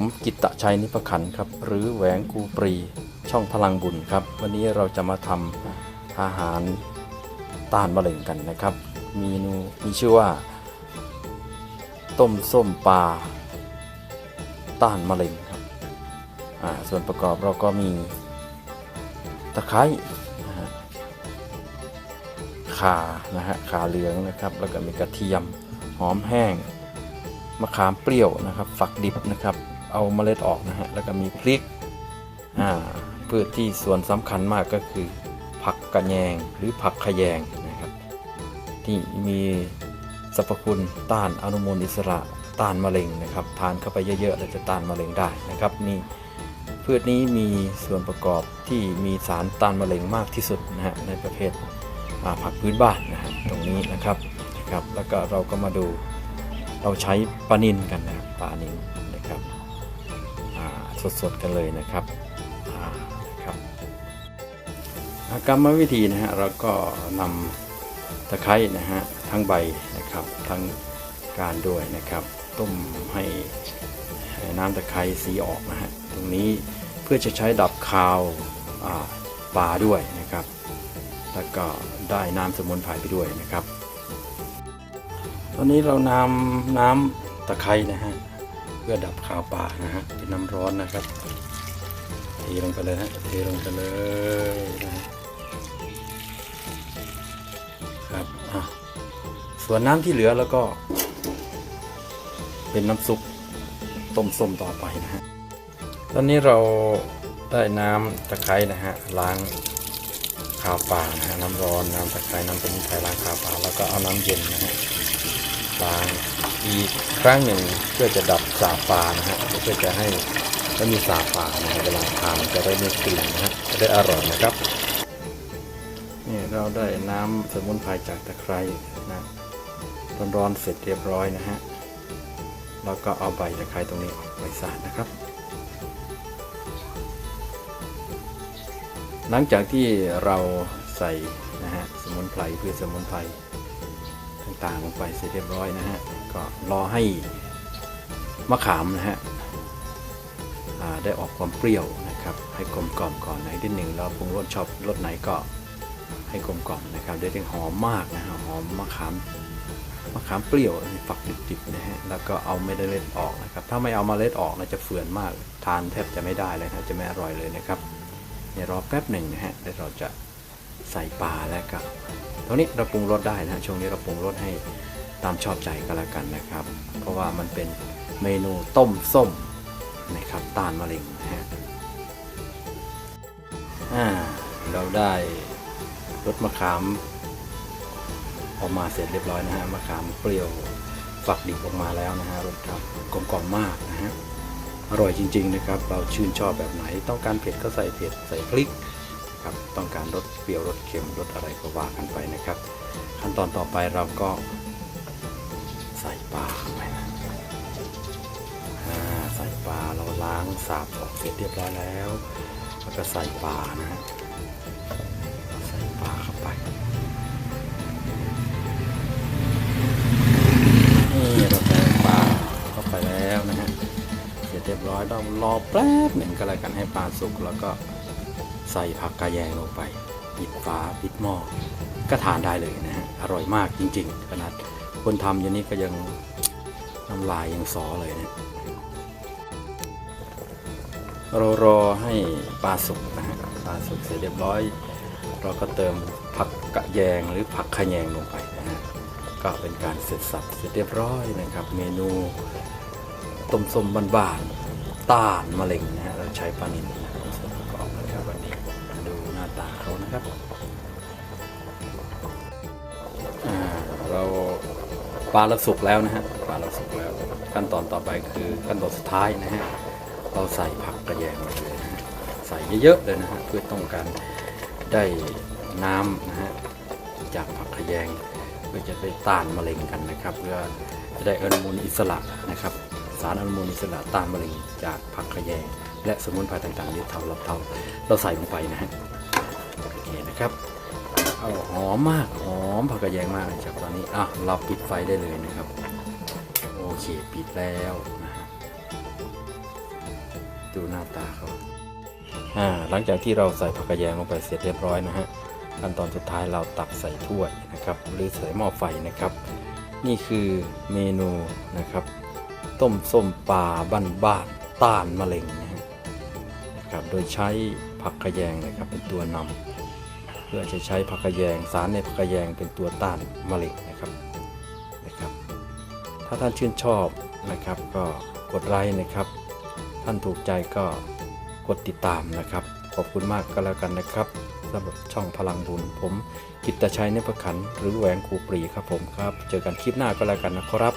ผมกิตตชัยนิพขันครับ หรือแหวงกูปรีช่องพลังบุญครับ วันนี้เราจะมาทำอาหารต้านมะเร็งกันนะครับ เมนูมีชื่อว่า ต้มส้มปลาต้านมะเร็งครับอ่าส่วนประกอบเราก็มีตะไคร้ขานะฮะขาเหลืองนะครับ แล้วก็มีกระเทียมหอมแห้งมะขามเปรี้ยวนะครับ ฝักดิบนะครับ เอาเมล็ดออกนะฮะ แล้วก็มีพริกอ่าพืชที่ส่วนสำคัญมากก็คือ ผักกระแยงหรือผักขยงนะครับ ที่มีสรรพคุณต้านอนุมูลอิสระต้านมะเร็งนะครับ ทานเข้าไปเยอะๆแล้วจะต้านมะเร็งได้นะครับนี่พืชนี้มีส่วนประกอบที่มีสารต้านมะเร็งมากที่สุดนะฮะในประเภทผักพื้นบ้านนะฮะตรงนี้นะครับนะครับแล้วก็เราก็มาดูเราใช้ปลานินกันนะครับปลานินนะครับ สดๆกันเลยนะครับนะครับอ่ากรรมวิธีนะฮะเราก็นำตะไคร้นะฮะทั้งใบนะครับทั้งการด้วยนะครับ ต้มให้น้ำตะไคร้สีออกนะฮะตรงนี้เพื่อจะใช้ดับคาวอ่าปลาด้วยนะครับ แล้วก็ได้น้ำสมุนไพรไปด้วยนะครับ ตอนนี้เรานำน้ำตะไคร้นะฮะ พื่อดับคาวป่านะฮะเป็นน้ำร้อนนะครับเทลงไปเลยฮะเทลงไปเลยนะครับอะส่วนน้ำที่เหลือแล้วก็ เป็นน้ำซุปต้มส้มต่อไปนะฮะตอนนี้เราได้น้ำตะไคร้นะฮะล้างคาวป่านะฮะน้ำร้อนน้ำตะไคร้น้ำสมุนไพรล้างคาวป่าแล้วก็เอาน้ำเย็นนะฮะล้าง อีกครั้งหนึ่งเพื่อจะดับสาบปลานะฮะเพื่อจะให้ไม่มีสาบปลานะฮะเวลาทานจะได้ไม่กลิ่นนะฮะจะได้อร่อยนะครับนี่เราได้น้ำสมุนไพรจากตะไคร้นะร้อนๆเสร็จเรียบร้อยนะฮะแล้วก็เอาใบตะไคร้ตรงนี้ออกไปสาดนะครับ หลังจากที่เราใส่นะฮะสมุนไพรพืชสมุนไพรต่างๆลงไปเสร็จเรียบร้อยนะฮะ ก็รอให้มะขามนะฮะได้ออกความเปรี้ยวนะครับ ให้กลมกล่อมก่อนในที่หนึ่งแล้วปรุงรสชอบรสไหนก็ให้กลมกล่อมนะครับได้ถึงหอมมากนะฮะหอมมะขามมะขามเปรี้ยวฝักดิบๆนะฮะแล้วก็เอาเม็ดเล็ดออกนะครับ ถ้าไม่เอาเมล็ดออกนะจะเฟื่อนมาก ทานแทบจะไม่ได้เลยนะจะไม่อร่อยเลยนะครับเนี่ยรอแป๊บหนึ่งนะฮะเดี๋ยวเราจะใส่ปลาแล้วก็ตรงนี้เราปรุงรสได้นะช่วงนี้เราปรุงรสให้ ตามชอบใจก็แล้วกันนะครับ เพราะว่ามันเป็นเมนูต้มส้มนะครับต้านมะเร็งนะฮะอ่าเราได้รสมะขามออกมาเสร็จเรียบร้อยนะฮะมะขามเปรี้ยวฝักดิบออกมาแล้วนะฮะรสครับกลมกล่อมมากนะฮะอร่อยจริง ๆ นะครับ เราชื่นชอบแบบไหน ต้องการเผ็ดก็ใส่เผ็ดใส่พริกครับต้องการรสเปรี้ยวรสเค็มรสอะไรก็ว่ากันไปนะครับ ขั้นตอนต่อไปเราก็ ปลาเข้าไปนะใส่ปลาเราล้างสาบออกเสร็จเรียบร้อยแล้วแล้วก็ใส่ปลานะใส่ปลาเข้าไปนี่เราใส่ปลาเข้าไปแล้วนะฮะเสร็จเรียบร้อยเรารอแป๊บหนึ่งก็แล้วกันให้ปลาสุกแล้วก็ใส่ผักกาแยงลงไปปิดฝาปิดหม้อก็ทานได้เลยนะฮะอร่อยมากจริง ๆ ขนาด คนทำอย่างนี้ก็ยังน้ำลายยังสอเลยเนะเรารอให้ปลาสุกนะฮะปลาสุกเสร็จเรียบร้อย เราก็เติมผักกะแยงหรือผักขะแยงลงไปนะฮะก็เป็นการเสร็จสับเสร็จเรียบร้อยนะครับ เมนูต้มส้มบานๆต้านมะเร็งนะฮะเราใช้ปลานิลนะเป็นส่วนประกอบนะครับวันนี้ดูหน้าตาเขานะครับ ปลาเราสุกแล้วนะฮะปลาเราสุกแล้ว ขั้นตอนต่อไปคือขั้นตอนสุดท้ายนะฮะเราใส่ผักกระแยงไปเลยนะใส่เยอะๆเลยนะฮะเพื่อต้องการได้น้ำนะฮะจากผักกระแยงเพื่อจะได้ต้านมะเร็งกันนะครับเพื่อจะได้อนุมูลอิสระนะครับ สารอนุมูลอิสระต้านมะเร็งจากผักขะแยง และสมุนไพรต่างๆที่เท่าเราเท่าเราใส่ลงไปนะฮะโอเคนะครับ เอาหอมมากหอมผักกระแยงมากเลยครับตอนนี้อะเราปิดไฟได้เลยนะครับ โอเคปิดแล้วนะฮะครับอ่าหลังจากที่เราใส่ผักกระแยงลงไปเสร็จเรียบร้อยนะฮะขั้นตอนสุดท้ายเราตักใส่ถ้วยนะครับ หรือใส่หม้อไฟนะครับ นี่คือเมนูนะครับ ต้มส้มปลาบ้านบ้านต้านมะเร็งนะฮะนะครับ โดยใช้ผักกระแยงนะครับเป็นตัวนำ เพื่อจะใช้ผักกระแยงสารในผักกระแยงเป็นตัวต้านมะเร็งนะครับนะครับ ถ้าท่านชื่นชอบนะครับ ก็กดไลค์นะครับ ท่านถูกใจก็กดติดตามนะครับ ขอบคุณมากก็แล้วกันนะครับสำหรับช่องพลังบุญผม กิตตชัยเนปขันหรือแหวงครูปรีครับผมครับ เจอกันคลิปหน้าก็แล้วกันนะครับ